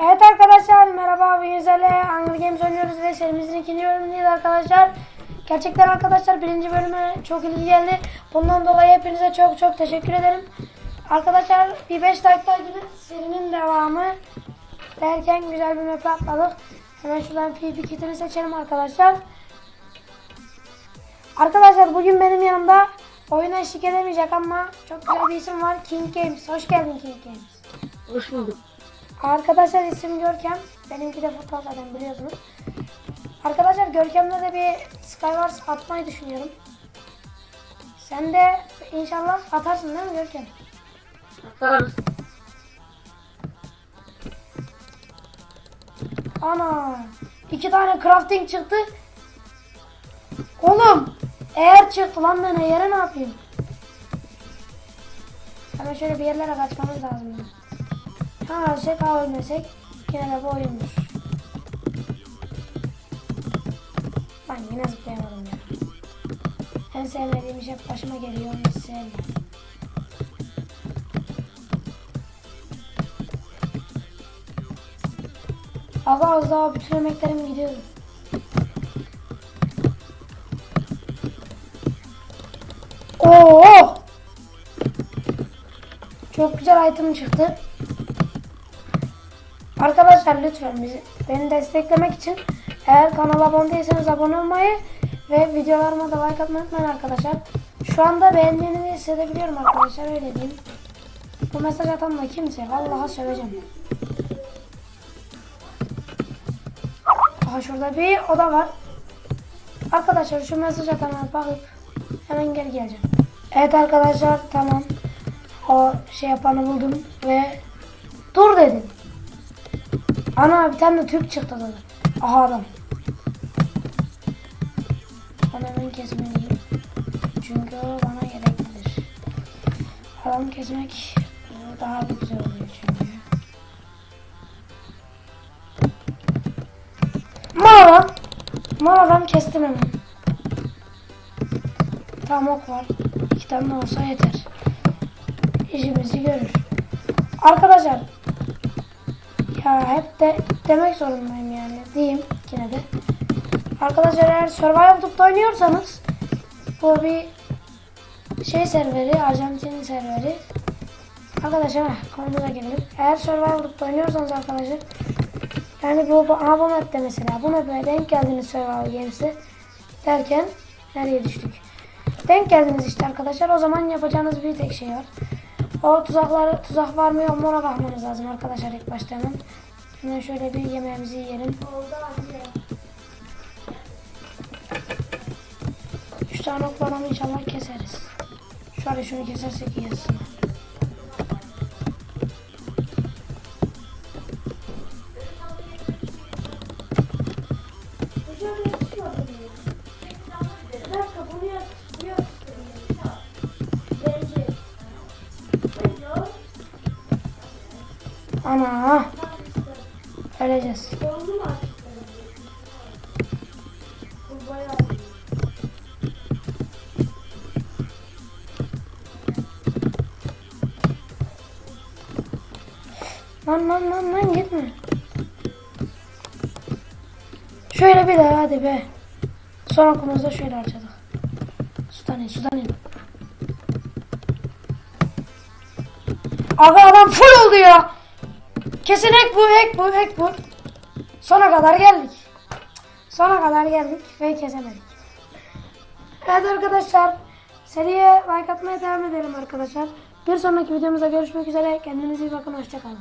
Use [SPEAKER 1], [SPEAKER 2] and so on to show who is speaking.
[SPEAKER 1] Evet arkadaşlar merhaba bugün sizlerle Hunger Games oynuyoruz ve serimizin ikinci bölümündeyiz arkadaşlar. Gerçekten arkadaşlar birinci bölüme çok ilgi geldi. Bundan dolayı hepinize çok çok teşekkür ederim. Arkadaşlar bir 5 dakika gibi serinin devamı derken güzel bir map atladık. Hemen şuradan PvP kitini seçelim arkadaşlar. Arkadaşlar bugün benim yanımda oyuna eşlik edemeyecek ama çok güzel bir isim var. King Games. Hoş geldin King Games.
[SPEAKER 2] Hoş bulduk.
[SPEAKER 1] Arkadaşlar isim Görkem. Benimki de Furkan zaten biliyorsunuz. Arkadaşlar Görkem'le de bir Skywars atmayı düşünüyorum. Sen de inşallah atarsın değil mi Görkem?
[SPEAKER 2] Atarız.
[SPEAKER 1] Ana! iki tane crafting çıktı. Oğlum! Eğer çıktı lan ben eğer ne yapayım? Hemen şöyle bir yerlere kaçmamız lazım. Ha ölsek ha ölmesek yine de bu oyundur. Ben yine zıplayamadım ya. En sevmediğim şey başıma geliyor. Hiç sevmiyorum. Az az daha bütün emeklerim gidiyordu. Oo! Çok güzel item çıktı. Arkadaşlar lütfen bizi, beni desteklemek için eğer kanala abone değilseniz abone olmayı ve videolarıma da like atmayı unutmayın arkadaşlar. Şu anda beğendiğinizi hissedebiliyorum arkadaşlar öyle diyeyim. Bu mesaj atan da kimse vallahi söveceğim. Aha şurada bir oda var. Arkadaşlar şu mesaj atana bakıp hemen geri geleceğim. Evet arkadaşlar tamam. O şey yapanı buldum ve dur dedim. Ana bir tane de Türk çıktı zaten. Aha adam. Ben hemen kesmeliyim. Çünkü bana gereklidir. Adam kesmek daha güzel oluyor çünkü. Mal adam. Mal adam kestim hemen. Tam ok var. İki tane olsa yeter. İşimizi görür. Arkadaşlar ya hep de demek zorundayım yani diyeyim yine de. Arkadaşlar eğer Survival Top'ta oynuyorsanız bu bir şey serveri, Arjantin serveri. Arkadaşlar heh, konumuza gelelim. Eğer Survival Top'ta oynuyorsanız arkadaşlar yani bu, bu, aha bu map'te mesela bu map'e denk geldiniz Survival Games'e derken nereye düştük? Denk geldiniz işte arkadaşlar o zaman yapacağınız bir tek şey var. O tuzaklar, tuzak var mı yok mu ona bakmanız lazım arkadaşlar ilk başta hemen. Hemen şöyle bir yemeğimizi yiyelim. Üç tane ok inşallah keseriz. Şöyle şunu kesersek iyi aslında. Ana. Öleceğiz. Lan lan lan lan gitme. Şöyle bir daha hadi be. Son okumuzda şöyle harcadık. Sudan in sudan in. Abi adam full oldu ya. Kesin hack bu, hack bu, hack bu. Sona kadar geldik. Sona kadar geldik ve kesemedik. Evet arkadaşlar. Seriye like atmaya devam edelim arkadaşlar. Bir sonraki videomuzda görüşmek üzere. Kendinize iyi bakın. Hoşçakalın.